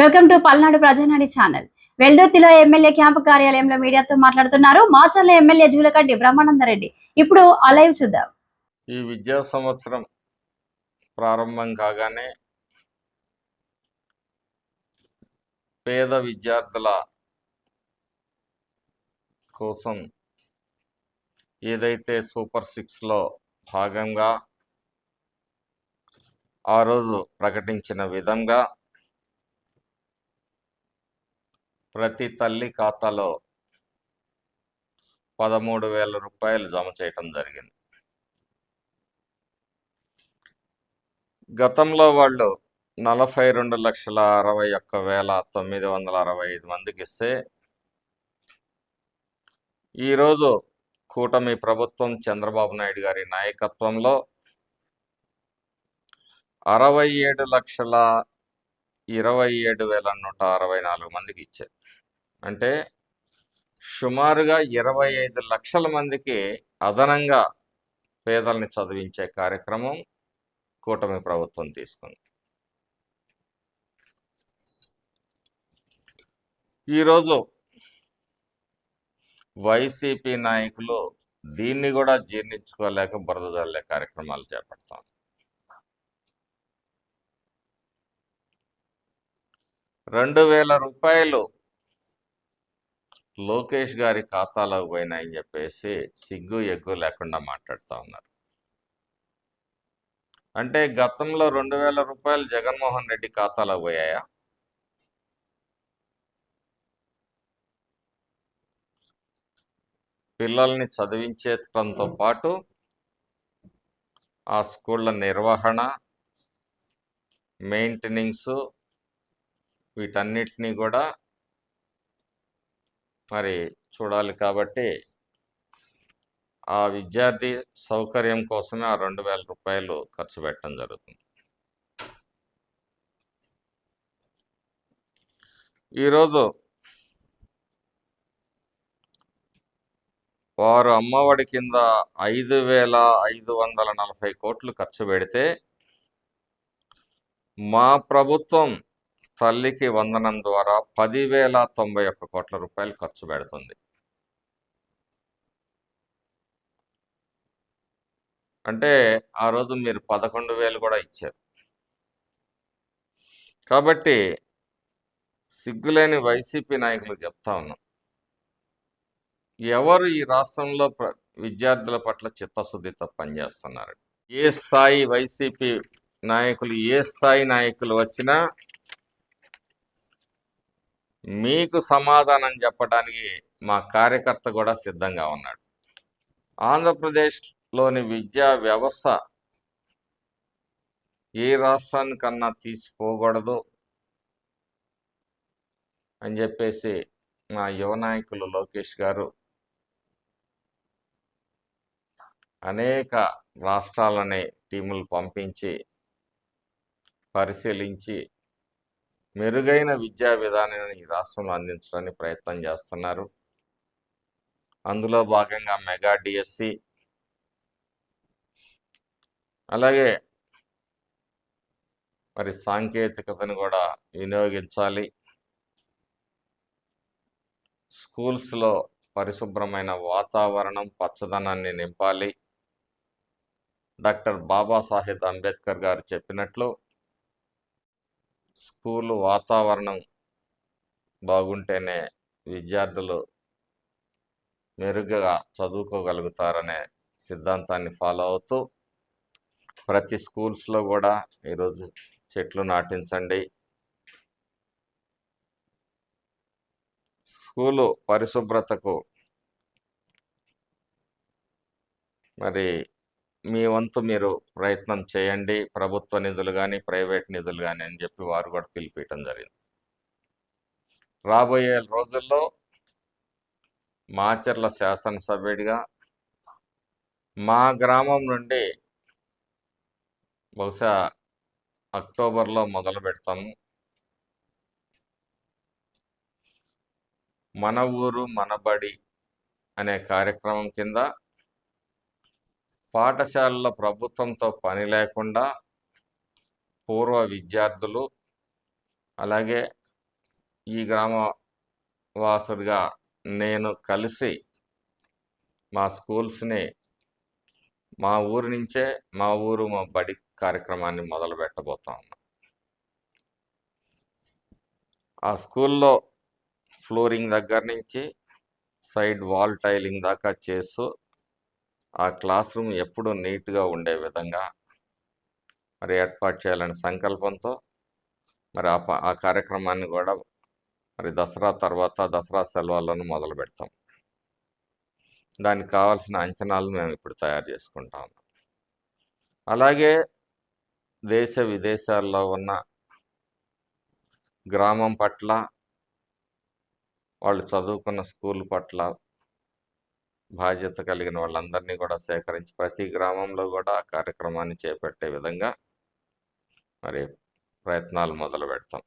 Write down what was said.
Welcome to Palnadu Prajanadi channel. వెల్దుర్తిలో MLA camp కార్యాలయంలో మీడియాతో మాట్లాడుతున్నారు. మాచర్ల ఎమ్మెల్యే జూలకడ్డి బ్రహ్మానందరెడ్డి. ఇప్పుడు అలైవ్ చూద్దాం. ఈ విద్యా సంవత్సరం ప్రారంభం కాగానే పేద విద్యార్థుల కోసం ఏదైతే సూపర్ సిక్స్లో భాగంగా ఆ రోజు ప్రకటించిన విధంగా ప్రతి తల్లి ఖాతాలో పదమూడు వేల రూపాయలు జమ చేయటం జరిగింది. గతంలో వాళ్ళు నలభై రెండు లక్షల అరవై ఒక్క వేల తొమ్మిది వందల అరవై ఐదు మందికి ఇస్తే ఈరోజు కూటమి ప్రభుత్వం చంద్రబాబు నాయుడు గారి నాయకత్వంలో అరవై ఏడు లక్షల ఇరవై ఏడు వేల నూట అరవై నాలుగు మందికి ఇచ్చారు. అంటే సుమారుగా ఇరవై ఐదు లక్షల మందికి అదనంగా పేదల్ని చదివించే కార్యక్రమం కూటమి ప్రభుత్వం తీసుకుంది. ఈరోజు వైసీపీ నాయకులు దీన్ని కూడా జీర్ణించుకోలేక బురద జల్లే కార్యక్రమాలు చేపడతాం రెండు వేల రూపాయలు లోకేష్ గారి ఖాతాలోకి పోయినాయని చెప్పేసి సిగ్గు ఎగ్గు లేకుండా మాట్లాడుతూ ఉన్నారు. అంటే గతంలో రెండు వేల రూపాయలు జగన్మోహన్ రెడ్డి ఖాతాలో పోయాయా? పిల్లల్ని చదివించేటంతో పాటు ఆ స్కూళ్ళ నిర్వహణ మెయింటెనింగ్స్ వీటన్నిటినీ కూడా మరి చూడాలి కాబట్టి ఆ విద్యార్థి సౌకర్యం కోసమే ఆ రెండు వేల రూపాయలు ఖర్చు పెట్టడం జరుగుతుంది. ఈరోజు వారు అమ్మఒడి కింద ఐదు వేల ఐదు వందల నలభై కోట్లు ఖర్చు పెడితే మా ప్రభుత్వం తల్లికి వందనం ద్వారా పదివేల తొంభై ఒక్క కోట్ల రూపాయలు ఖర్చు పెడుతుంది. అంటే ఆ రోజు మీరు పదకొండు వేలు కూడా ఇచ్చారు. కాబట్టి సిగ్గులేని వైసీపీ నాయకులు చెప్తా ఉన్నాం. ఎవరు ఈ రాష్ట్రంలో ప్ర- విద్యార్థుల పట్ల చిత్తశుద్ధితో పనిచేస్తున్నారు ఏ స్థాయి వైసీపీ నాయకులు ఏ స్థాయి నాయకులు వచ్చినా మీకు సమాధానం చెప్పడానికి మా కార్యకర్త కూడా సిద్ధంగా ఉన్నాడు. ఆంధ్రప్రదేశ్లోని విద్యా వ్యవస్థ ఏ రాష్ట్రానికన్నా తీసిపోకూడదు అని చెప్పేసి మా యువ నాయకులు లోకేష్ గారు అనేక రాష్ట్రాలనే టీములు పంపించి పరిశీలించి మెరుగైన విద్యా విధానాన్ని ఈ రాష్ట్రంలో అందించడానికి ప్రయత్నం చేస్తున్నారు. అందులో భాగంగా మెగా డిఎస్సి అలాగే మరి సాంకేతికతను కూడా వినియోగించాలి. స్కూల్స్లో పరిశుభ్రమైన వాతావరణం పచ్చదనాన్ని నింపాలి. డాక్టర్ బాబాసాహెబ్ అంబేద్కర్ గారు చెప్పినట్లు స్కూలు వాతావరణం బాగుంటేనే విద్యార్థులు మెరుగ్గా చదువుకోగలుగుతారనే సిద్ధాంతాన్ని ఫాలో అవుతూ ప్రతి స్కూల్స్లో కూడా ఈరోజు చెట్లు నాటించండి. స్కూలు పరిశుభ్రతకు మరి మీ వంతు మీరు ప్రయత్నం చేయండి. ప్రభుత్వ నిధులు కానీ ప్రైవేట్ నిధులు కానీ అని చెప్పి వారు కూడా పిలిపించడం జరిగింది. రాబోయే రోజుల్లో మాచర్ల శాసనసభ్యుడిగా మా గ్రామం నుండి బహుశా అక్టోబర్లో మొదలు పెడతాము మన ఊరు మన బడి అనే కార్యక్రమం కింద పాఠశాలల ప్రభుత్వంతో పని లేకుండా పూర్వ విద్యార్థులు అలాగే ఈ గ్రామ వాసుడిగా నేను కలిసి మా స్కూల్స్ని మా ఊరి నుంచే మా ఊరు మా బడి కార్యక్రమాన్ని మొదలు పెట్టబోతా ఉన్నాం. ఆ స్కూల్లో ఫ్లోరింగ్ దగ్గర నుంచి సైడ్ వాల్ టైలింగ్ దాకా చేస్తూ ఆ క్లాస్ రూమ్ ఎప్పుడు నీట్గా ఉండే విధంగా మరి ఏర్పాటు చేయాలనే సంకల్పంతో మరి ఆ ప- ఆ కార్యక్రమాన్ని కూడా మరి దసరా తర్వాత దసరా సెలవులను మొదలు పెడతాం. దానికి కావాల్సిన అంచనాలు మేము ఇప్పుడు తయారు చేసుకుంటాం అలాగే దేశ విదేశాల్లో ఉన్న గ్రామం పట్ల వాళ్ళు చదువుకున్న స్కూల్ పట్ల బాధ్యత కలిగిన వాళ్ళందరినీ కూడా సేకరించి ప్రతి గ్రామంలో కూడా ఆ కార్యక్రమాన్ని చేపట్టే విధంగా మరి ప్రయత్నాలు మొదలు పెడతాం